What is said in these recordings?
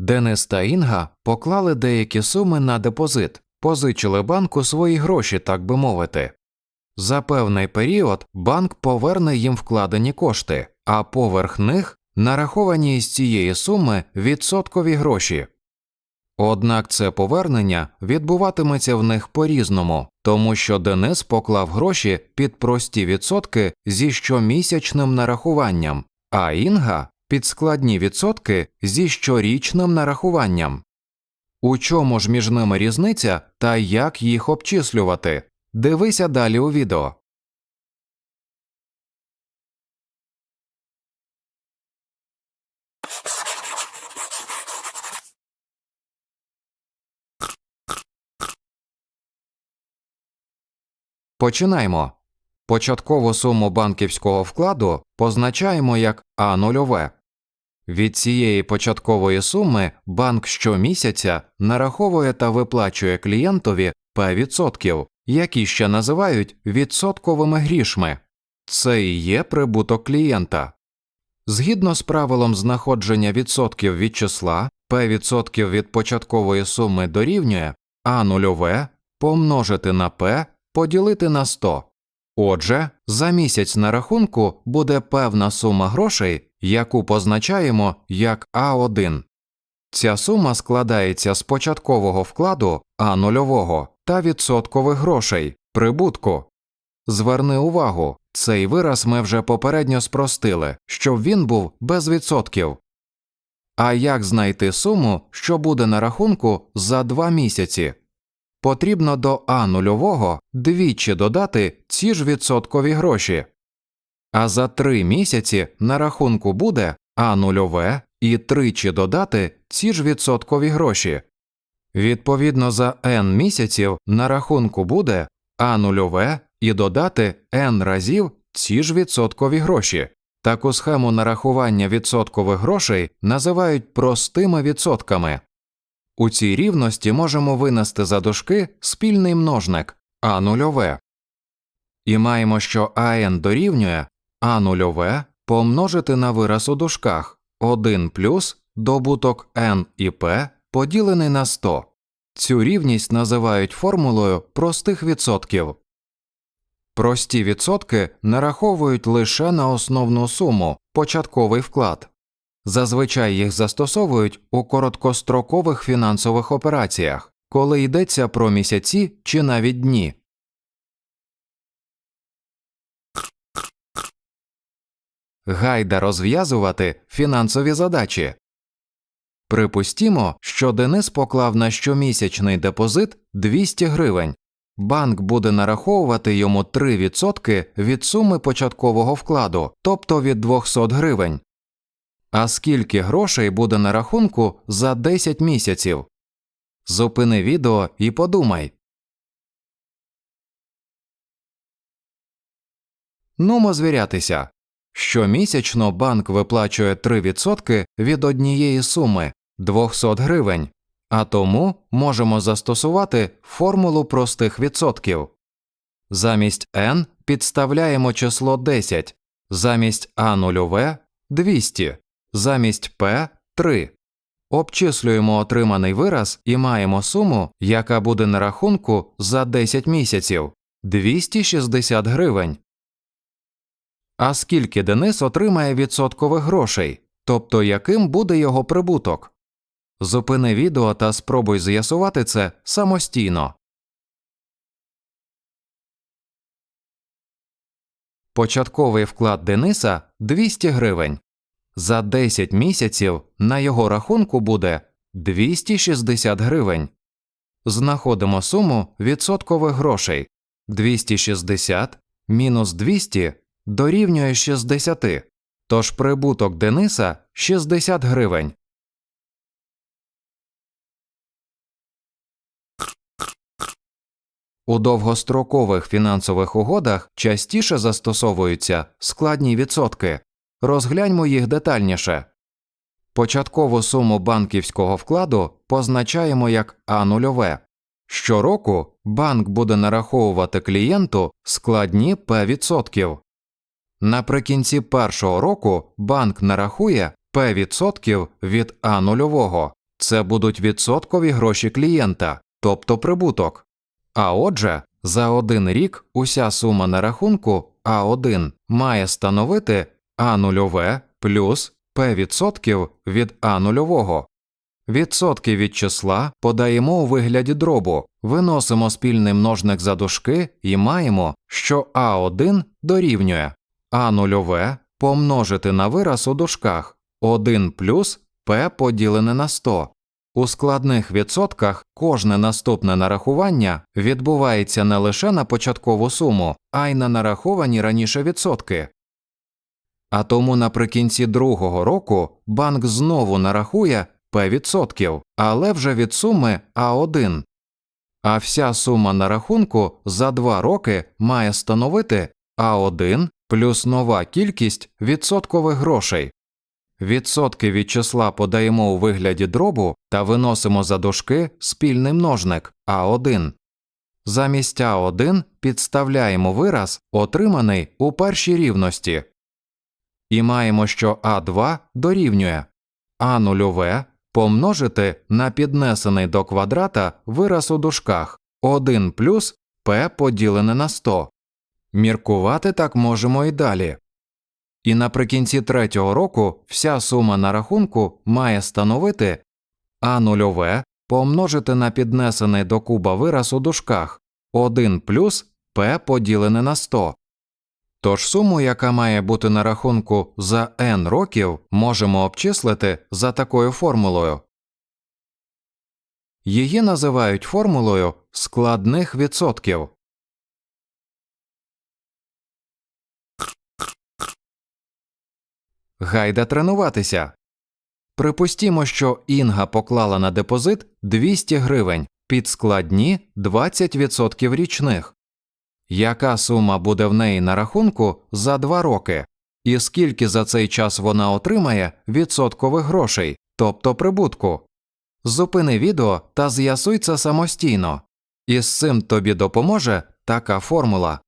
Денис та Інга поклали деякі суми на депозит, позичили банку свої гроші, так би мовити. За певний період банк поверне їм вкладені кошти, а поверх них нараховані із цієї суми відсоткові гроші. Однак це повернення відбуватиметься в них по різному, тому що Денис поклав гроші під прості відсотки зі щомісячним нарахуванням, а Інга під складні відсотки зі щорічним нарахуванням. У чому ж між ними різниця та як їх обчислювати? Дивися далі у відео. Починаємо. Початкову суму банківського вкладу позначаємо як А нульове. Від цієї початкової суми банк щомісяця нараховує та виплачує клієнтові П відсотків, які ще називають відсотковими грішми. Це і є прибуток клієнта. Згідно з правилом знаходження відсотків від числа, П відсотків від початкової суми дорівнює А нульове помножити на П поділити на 100. Отже, за місяць на рахунку буде певна сума грошей, яку позначаємо як А1. Ця сума складається з початкового вкладу А нульового та відсоткових грошей прибутку. Зверни увагу, цей вираз ми вже попередньо спростили, щоб він був без відсотків. А як знайти суму, що буде на рахунку за два місяці? Потрібно до А нульового двічі додати ці ж відсоткові гроші. А за три місяці на рахунку буде А нульове і тричі додати ці ж відсоткові гроші. Відповідно за n місяців на рахунку буде А нульове і додати n разів ці ж відсоткові гроші. Таку схему нарахування відсоткових грошей називають простими відсотками. У цій рівності можемо винести за дужки спільний множник а нульове. І маємо, що АН дорівнює а нульове помножити на вираз у дужках 1 плюс добуток n і p поділений на 100. Цю рівність називають формулою простих відсотків. Прості відсотки нараховують лише на основну суму початковий вклад. Зазвичай їх застосовують у короткострокових фінансових операціях, коли йдеться про місяці чи навіть дні. Гайда розв'язувати фінансові задачі. Припустімо, що Денис поклав на щомісячний депозит 200 гривень. Банк буде нараховувати йому 3% від суми початкового вкладу, тобто від 200 гривень. А скільки грошей буде на рахунку за 10 місяців? Зупини відео і подумай. Нумо звірятися. Щомісячно банк виплачує 3% від однієї суми 200 гривень, а тому можемо застосувати формулу простих відсотків. Замість n підставляємо число 10, замість а нульове 200, замість p 3. Обчислюємо отриманий вираз і маємо суму, яка буде на рахунку за 10 місяців 260 гривень. А скільки Денис отримає відсоткових грошей, тобто яким буде його прибуток? Зупини відео та спробуй з'ясувати це самостійно. Початковий вклад Дениса 200 гривень. За 10 місяців на його рахунку буде 260 гривень. Знаходимо суму відсоткових грошей 260 мінус 200 дорівнює 60, тож прибуток Дениса 60 гривень. У довгострокових фінансових угодах частіше застосовуються складні відсотки. Розгляньмо їх детальніше. Початкову суму банківського вкладу позначаємо як А нульове. Щороку банк буде нараховувати клієнту складні П відсотків. Наприкінці першого року банк нарахує П відсотків від А нульового, це будуть відсоткові гроші клієнта, тобто прибуток. А отже, за один рік уся сума на рахунку А1 має становити А нульове плюс П відсотків від А нульового. Відсотки від числа подаємо у вигляді дробу, виносимо спільний множник за дужки і маємо, що А1 дорівнює А нульове помножити на вираз у дужках 1 плюс П поділене на 100. У складних відсотках кожне наступне нарахування відбувається не лише на початкову суму, а й на нараховані раніше відсотки. А тому наприкінці другого року банк знову нарахує П відсотків, але вже від суми А1. А вся сума на рахунку за два роки має становити А1 плюс нова кількість відсоткових грошей. Відсотки від числа подаємо у вигляді дробу та виносимо за дужки спільний множник А1. Замість А1 підставляємо вираз, отриманий у першій рівності. І маємо, що А2 дорівнює А нульове помножити на піднесений до квадрата вираз у дужках 1 плюс П поділене на 100. Міркувати так можемо і далі. І наприкінці третього року вся сума на рахунку має становити А нульове помножити на піднесений до куба вираз у дужках 1 плюс П поділене на 100. Тож суму, яка має бути на рахунку за n років, можемо обчислити за такою формулою. Її називають формулою складних відсотків. Гайда тренуватися. Припустімо, що Інга поклала на депозит 200 гривень під складні 20% річних. Яка сума буде в неї на рахунку за 2 роки, і скільки за цей час вона отримає відсоткових грошей, тобто прибутку? Зупини відео та з'ясуй це самостійно. І з цим тобі допоможе така формула.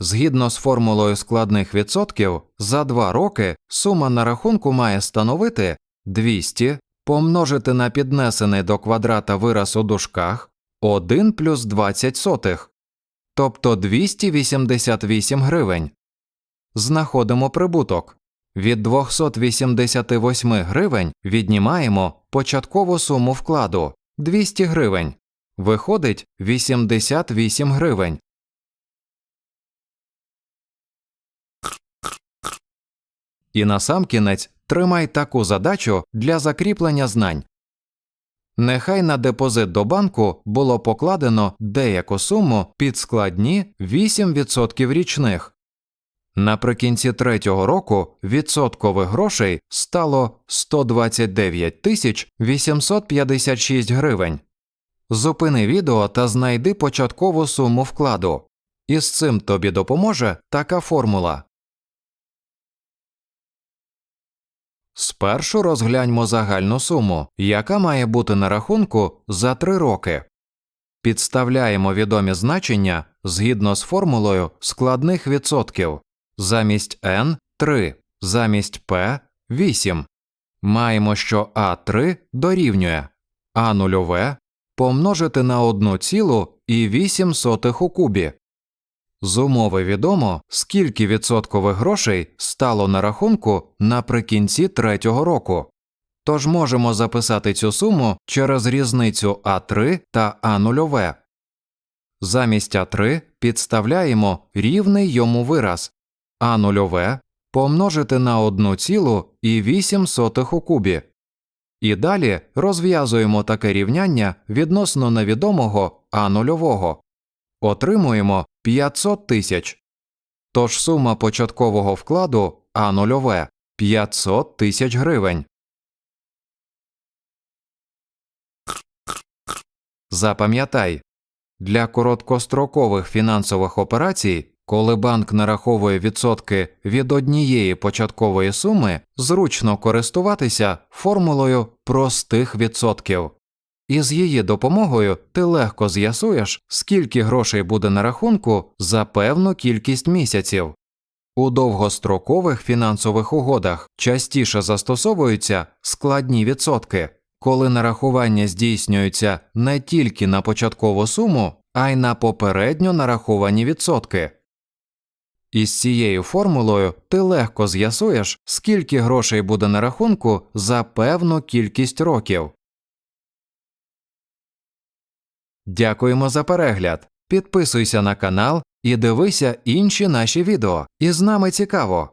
Згідно з формулою складних відсотків, за 2 роки сума на рахунку має становити 200 помножити на піднесений до квадрата вираз у дужках 1 плюс 20 сотих, тобто 288 гривень. Знаходимо прибуток. Від 288 гривень віднімаємо початкову суму вкладу 200 гривень. Виходить 88 гривень. І насамкінець тримай таку задачу для закріплення знань. Нехай на депозит до банку було покладено деяку суму під складні 8% річних. Наприкінці третього року відсоткових грошей стало 129 тисяч 856 гривень. Зупини відео та знайди початкову суму вкладу. І з цим тобі допоможе така формула. Спершу розгляньмо загальну суму, яка має бути на рахунку за 3 роки. Підставляємо відомі значення згідно з формулою складних відсотків. Замість n 3, замість p 8. Маємо, що А3 дорівнює А нульове помножити на 1,8 у кубі. З умови відомо, скільки відсоткових грошей стало на рахунку наприкінці третього року. Тож можемо записати цю суму через різницю А3 та А0. Замість А3 підставляємо рівний йому вираз А0 помножити на 1,8 у кубі. І далі розв'язуємо таке рівняння відносно невідомого А0. Отримуємо 500 тисяч. Тож сума початкового вкладу А нульове 500 тисяч гривень. Запам'ятай для короткострокових фінансових операцій, коли банк нараховує відсотки від однієї початкової суми, зручно користуватися формулою простих відсотків і з її допомогою ти легко з'ясуєш, скільки грошей буде на рахунку за певну кількість місяців. У довгострокових фінансових угодах частіше застосовуються складні відсотки, коли нарахування здійснюються не тільки на початкову суму, а й на попередньо нараховані відсотки. Із цією формулою ти легко з'ясуєш, скільки грошей буде на рахунку за певну кількість років. Дякуємо за перегляд. Підписуйся на канал і дивися інші наші відео. І з нами цікаво.